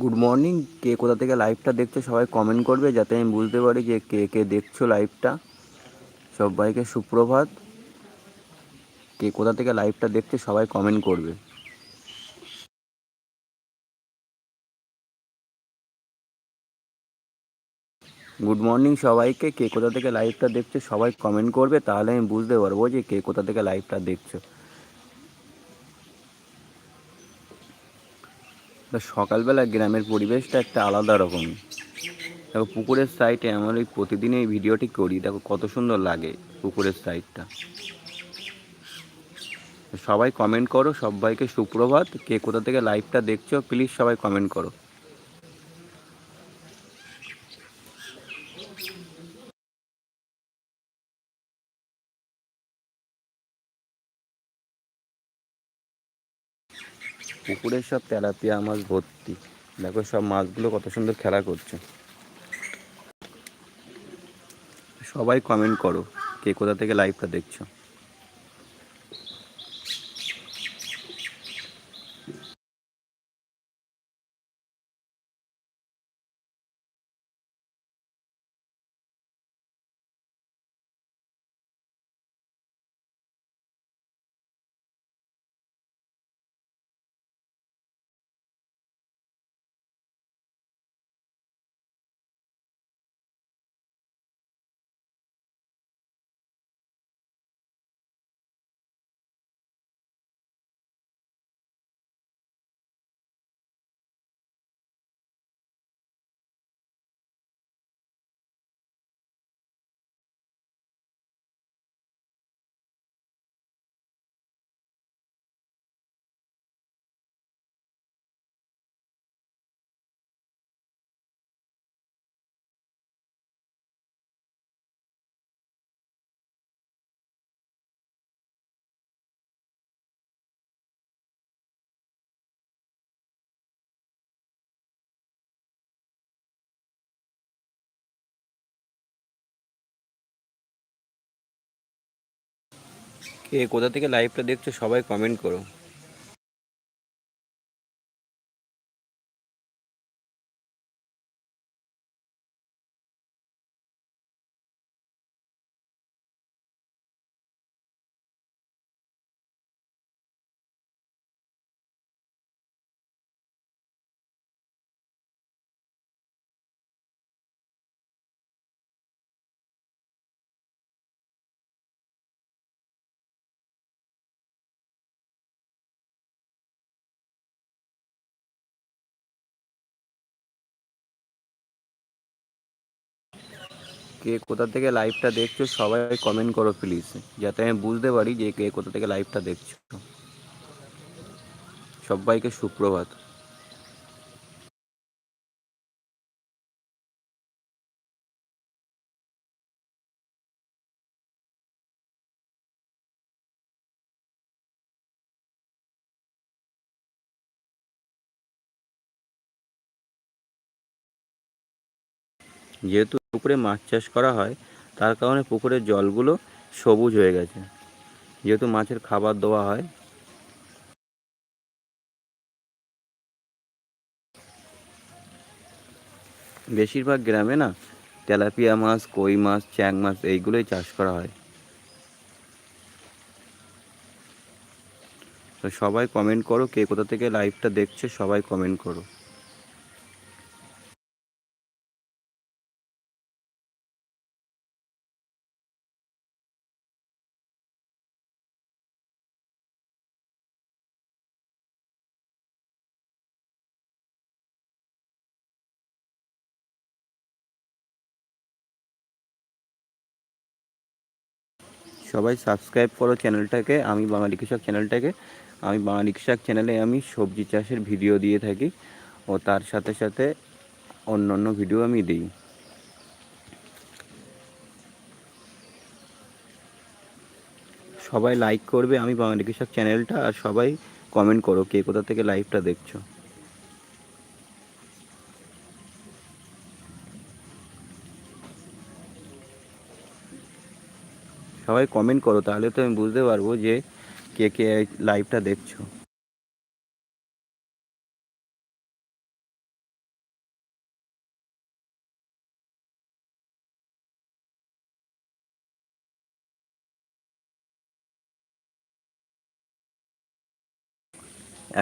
Good morning কে কোথা থেকে লাইভটা দেখছ সবাই কমেন্ট করবে যাতে আমি বুঝতে পারি যে কে কে দেখছ লাইভটা সবাইকে সুপ্রভাত। কে কোথা থেকে লাইভটা দেখছে সবাই কমেন্ট করবে। গুড মর্নিং সবাইকে। কে কোথা থেকে লাইভটা দেখছ সবাই কমেন্ট করবে, তাহলে আমি বুঝতে পারব যে কে কোথা থেকে লাইভটা দেখছ। তা সকালবেলা গ্রামের পরিবেশটা একটা আলাদা রকম। দেখো, পুকুরের সাইডে আমার ওই প্রতিদিন এই ভিডিওটি করি। দেখো, কত সুন্দর লাগে পুকুরের সাইডটা সবাই কমেন্ট করো, সবাইকে সুপ্রভাত। কে কোথা থেকে লাইভটা দেখছ প্লিজ সবাই কমেন্ট করো। পুকুরের সব তেলাপিয়া মাছ ভর্তি। দেখো সব মাছগুলো কত সুন্দর খেলা করছে। সবাই কমেন্ট করো, কে কোথা থেকে লাইভটা দেখছ। কে কোথা থেকে লাইভটা দেখছ সবাই কমেন্ট করো। কে কোথা থেকে লাইভটা দেখছ, সবাই কমেন্ট করো প্লিজ যাতে আমি বুঝতে পারি যে কে কোথা থেকে লাইভটা দেখছ। সবাইকে সুপ্রভাত। যেহেতু পুকুরে মাছ চাষ করা হয়, তার কারণে পুকুরের জলগুলো সবুজ হয়ে গেছে। যেহেতু মাছের খাবার দেওয়া হয়। বেশিরভাগ গ্রামে না তেলাপিয়া মাছ, কই মাছ, চ্যাং মাছ এইগুলোই চাষ করা হয়। তো সবাই কমেন্ট করো, কে কোথা থেকে লাইভটা দেখছে সবাই কমেন্ট করো। সবাই সাবস্ক্রাইব করো চ্যানেলটাকে আমি বাঙালি কৃষক চ্যানেলটাকে আমি বাঙালি কৃষক চ্যানেলে আমি সবজি চাষের ভিডিও দিয়ে থাকি ও তার সাথে সাথে অন্য অন্য ভিডিও আমি দিই। সবাই লাইক করবে, আমি বাঙালি কৃষক চ্যানেলটা আর সবাই কমেন্ট করো কে কোথা থেকে লাইভটা দেখছ। সবাই কমেন্ট করো, তাহলে তো আমি বুঝতে পারব যে কে কে লাইভটা দেখছ।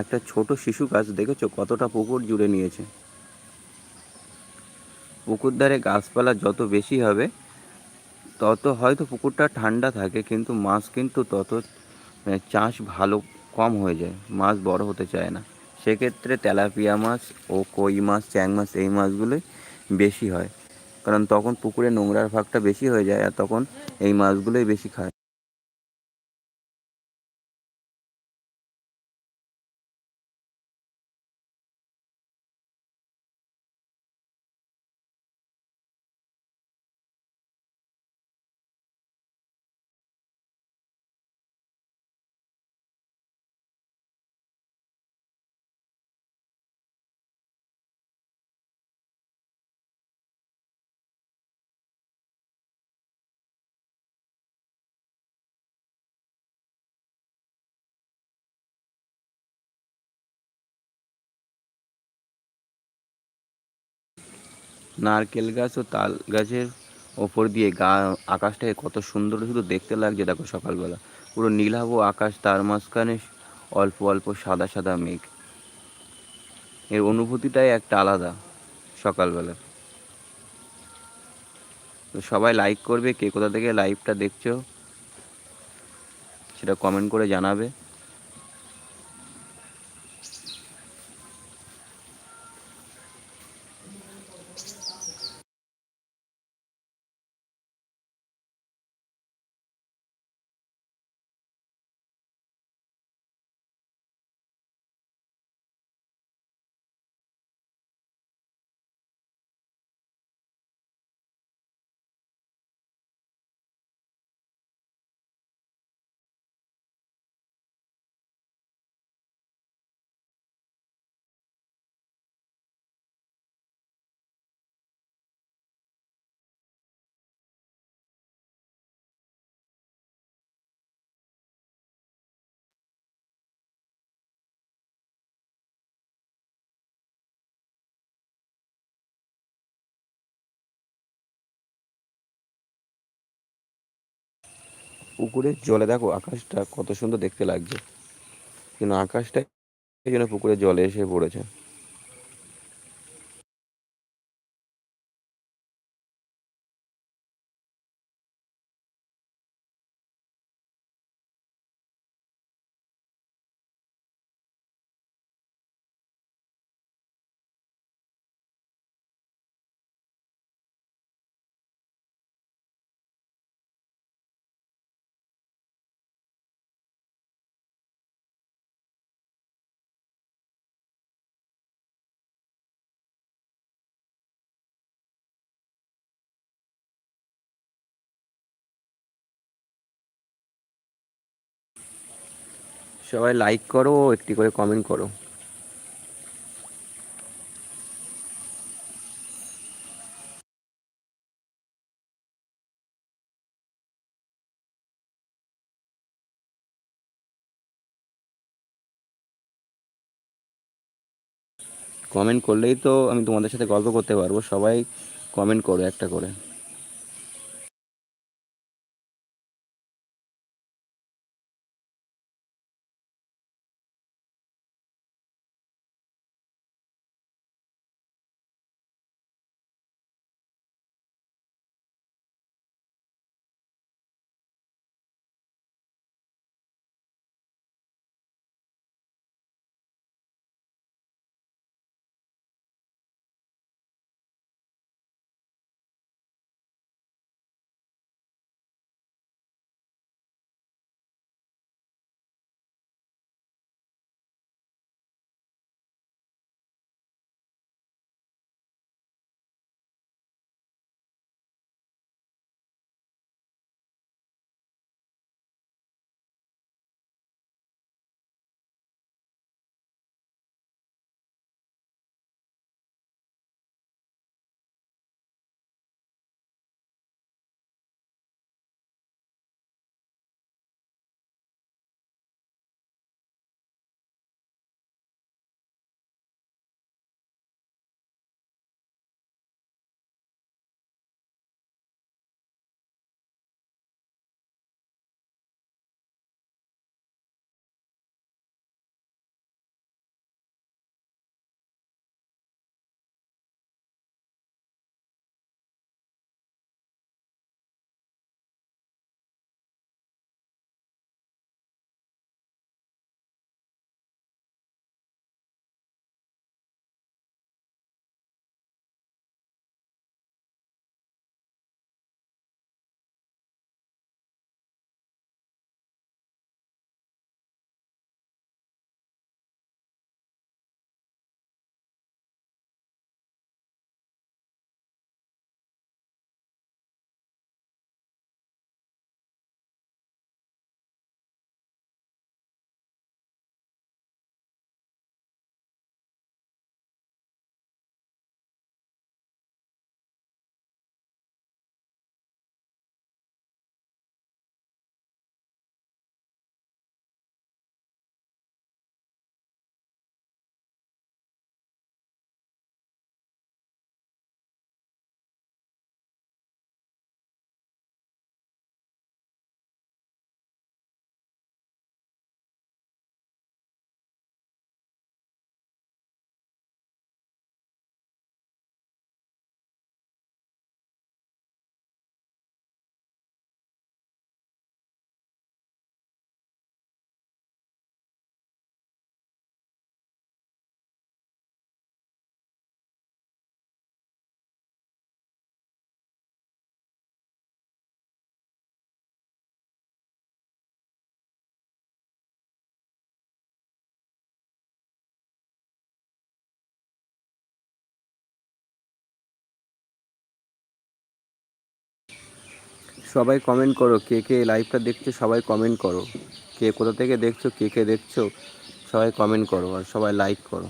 একটা ছোট শিশু গাছ দেখেছ, কতটা পুকুর জুড়ে নিয়েছে? পুকুর ধারে গাছপালা যত বেশি হবে তত হয়তো পুকুরটা ঠান্ডা থাকে, কিন্তু মাছ কিন্তু তত মানে চাষ ভালো কম হয়ে যায়, মাছ বড় হতে চায় না। সেক্ষেত্রে তেলাপিয়া মাছ ও কই মাছ, চ্যাং মাছ, এই মাছগুলোই বেশি হয়। কারণ তখন পুকুরে নোংরার ভাগটা বেশি হয়ে যায় আর তখন এই মাছগুলোই বেশি খায়। নারকেল গাছ ও তাল গাছের ওপর দিয়ে গা, আকাশটাকে কত সুন্দর শুধু দেখতে লাগছে দেখো সকালবেলা। পুরো নীলাভ আকাশ, তার মাঝখানে অল্প অল্প সাদা সাদা মেঘ। এর অনুভূতিটাই একটা আলাদা সকালবেলা। তো সবাই লাইক করবে, কে কোথা থেকে লাইভটা দেখছ, সেটা কমেন্ট করে জানাবে। পুকুরের জলে, দেখো আকাশটা কত সুন্দর দেখতে লাগছে। কিন্তু আকাশটা জন্য পুকুরের জলে এসে পড়েছে। সবাই লাইক করো, একটি করে কমেন্ট করো। কমেন্ট করলেই তো আমি তোমাদের সাথে গল্প করতে পারব। সবাই কমেন্ট করো একটা করে। সবাই কমেন্ট করো, কে কে লাইভটা দেখছ সবাই কমেন্ট করো। কে কোথা থেকে দেখছ, কে কে দেখছ, সবাই কমেন্ট করো আর সবাই লাইক করো।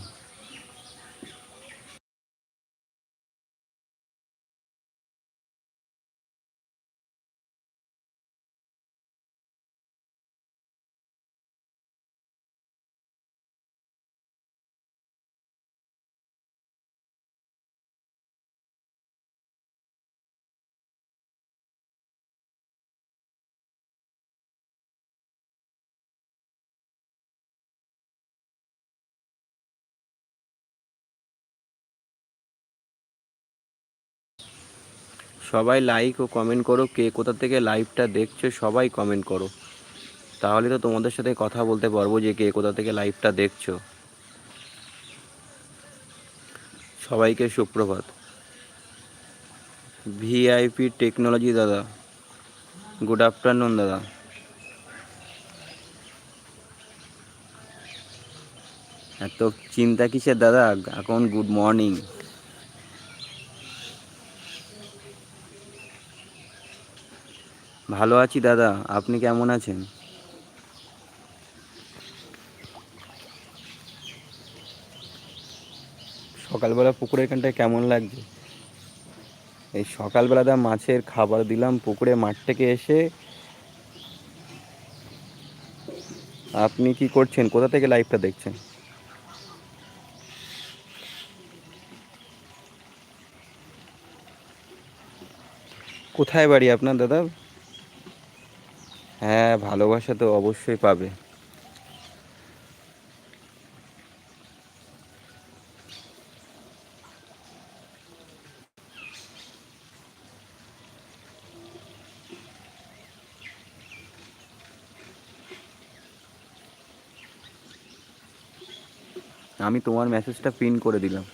সবাই লাইক ও কমেন্ট করো। কে কোথা থেকে লাইভটা দেখছ সবাই কমেন্ট করো। তাহলে তো তোমাদের সাথে কথা বলতে পারব যে কে কোথা থেকে লাইভটা দেখছ। সবাইকে সুপ্রভাত। ভিআইপি টেকনোলজি দাদা। গুড আফটারনুন দাদা। এত চিন্তা কিসের দাদা? এখন গুড মর্নিং ভালো আছি দাদা, আপনি কেমন আছেন? সকালবেলা পুকুরের এখানটায় কেমন লাগছে? এই সকালবেলাটা মাছের খাবার দিলাম পুকুরে মাঠ থেকে এসে, আপনি কি করছেন? কোথা থেকে লাইভটা দেখছেন? কোথায় বাড়ি আপনার দাদা? হ্যাঁ ভালোবাসা তো অবশ্যই পাবে। আমি তোমার মেসেজটা পিন করে দিলাম।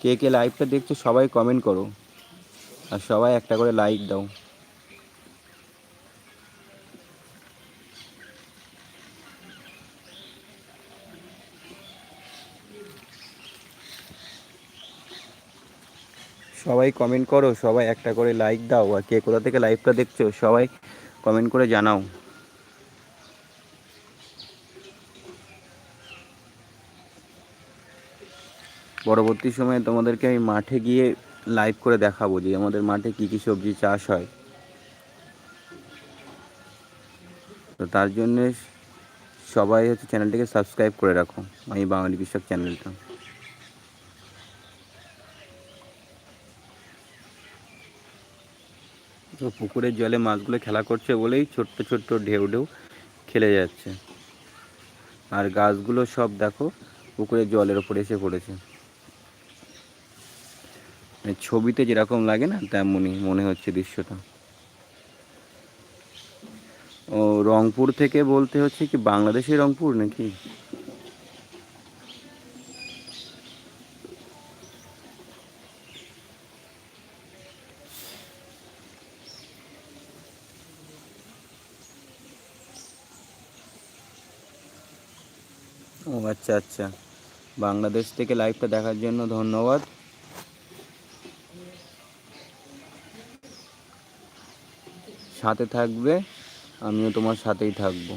কে কে লাইভটা দেখছ সবাই কমেন্ট করো। আর সবাই একটা করে লাইক দাও। সবাই কমেন্ট করো, সবাই একটা করে লাইক দাও, আর কে কোথা থেকে লাইভটা দেখছ সবাই কমেন্ট করে জানাও। পরবর্তী সময়ে তোমাদেরকে আমি মাঠে গিয়ে লাইভ করে দেখাবো যে আমাদের মাঠে কী কী সবজি চাষ হয়। তো তার জন্যে সবাই হচ্ছে চ্যানেলটিকে সাবস্ক্রাইব করে রাখো, আমি বাঙালি কৃষক চ্যানেলটা তো পুকুরের জলে মাছগুলো খেলা করছে বলেই ছোট্ট ছোট্ট ঢেউ ঢেউ খেলে যাচ্ছে। আর গাছগুলো সব দেখো পুকুরের জলের ওপরে এসে পড়েছে। মানে ছবিতে যেরকম লাগে না, তেমনই মনে হচ্ছে দৃশ্যটা। ও রংপুর থেকে বলতে হচ্ছে কি বাংলাদেশের রংপুর নাকি? ও আচ্ছা আচ্ছা। বাংলাদেশ থেকে লাইভটা দেখার জন্য ধন্যবাদ। সাথে থাকবে, আমিও তোমার সাথেই থাকব।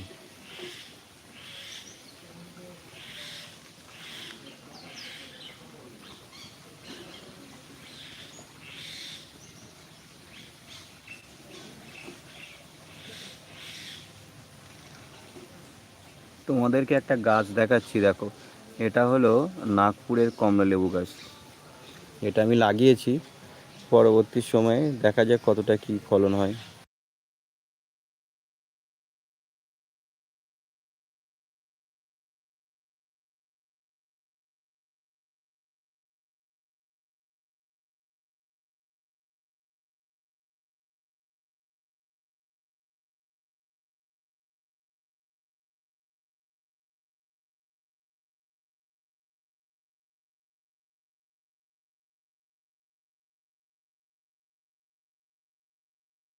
তোমাদেরকে একটা গাছ দেখাচ্ছি, দেখো। এটা হলো নাগপুরের কমলা লেবু গাছ। এটা আমি লাগিয়েছি। পরবর্তী সময়ে দেখা যাক কতটা কি ফলন হয়।